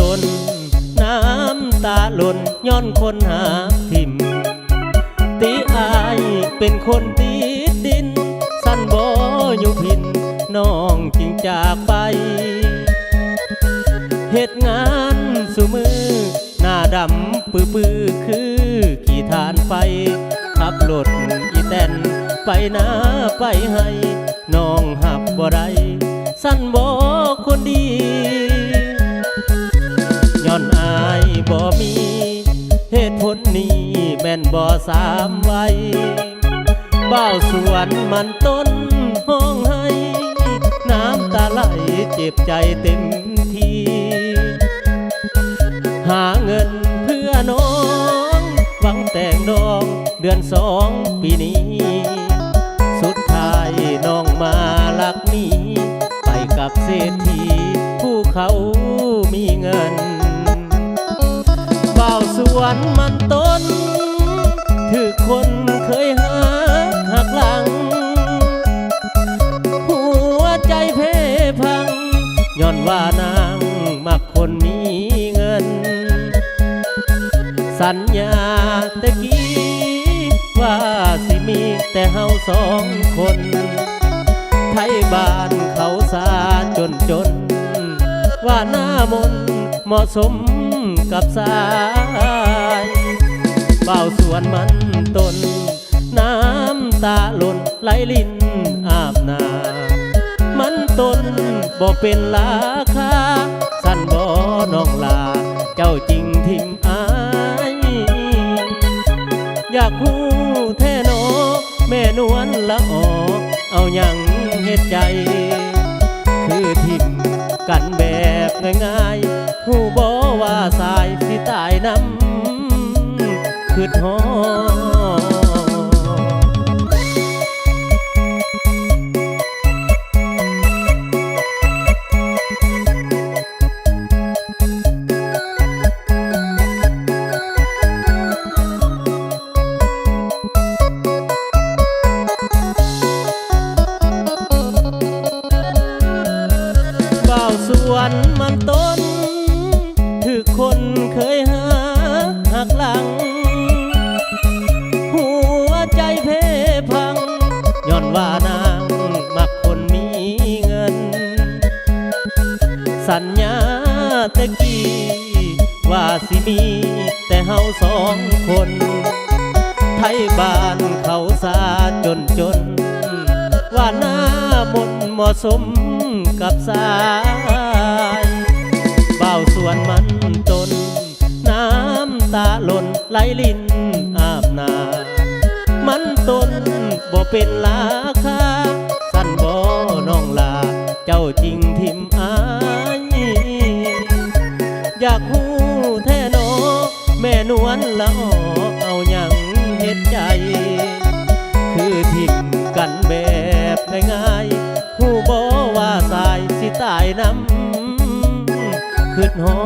ตน น้ำตาหล่นย้อนคนหาทิมตีอายเป็นคนตีดิน สั้นบ่อยู่พินน้องจริงจากไปเหตุงานสุมือ หน้าดำปื้อปื้อคือขี่ทานไฟขับรถอีแตนไปนาไปให้ น้องหับบ่ไรสั้นบ่คนดี บ่มีเหตุผลนี้แม่นบ่สามไว้บ้าสวนมันต้นห้องให้ น้ำตาไหลเจ็บใจเต็มที หาเงินเพื่อน้องหวังแต่งดองเดือนสองปีนี้ วสวนมันต้น ถือคนเคยหาหักหลัง หัวใจเพพังย้อนว่านางมักคนมีเงิน สัญญาตะกี้ว่าสิมีแต่เฮาสองคน ไทยบ้านเขาสาจนจน ว่าหน้ามนเหมาะสม กับสายเบ่าวสวนมันต้นน้ำตาหล่นไหลลินอาบนามันต้นบ่เป็นราคา สั้นบ่น้องลา เจ้าจริงทิมอาย อยากหูแท่นอแม่นวลละออเอาหยังเฮ็ดใจ คือทิมกันแบบง่ายำคือทอเบ่าวสวนมันต้น ใจเพพังย้อนว่านางมักคนมีเงิน สัญญาตะกี้ว่าสิมีแต่เฮาสองคน ไทยบ้านเขาสาจนจน ว่าหน้ามนเหมาะสมกับสายเบาวสวนมันตนน้ำตาหล่นไหลลิน บ่เป็นราคาสั้นบ่น้องลา เจ้าจริงทิมอายอยากหูแท่นอแม่นวลละออเอาหยังเฮ็ดใจ คือทิมกันแบบง่ายๆหูบอว่าสายสิตายน้ำคืดหอ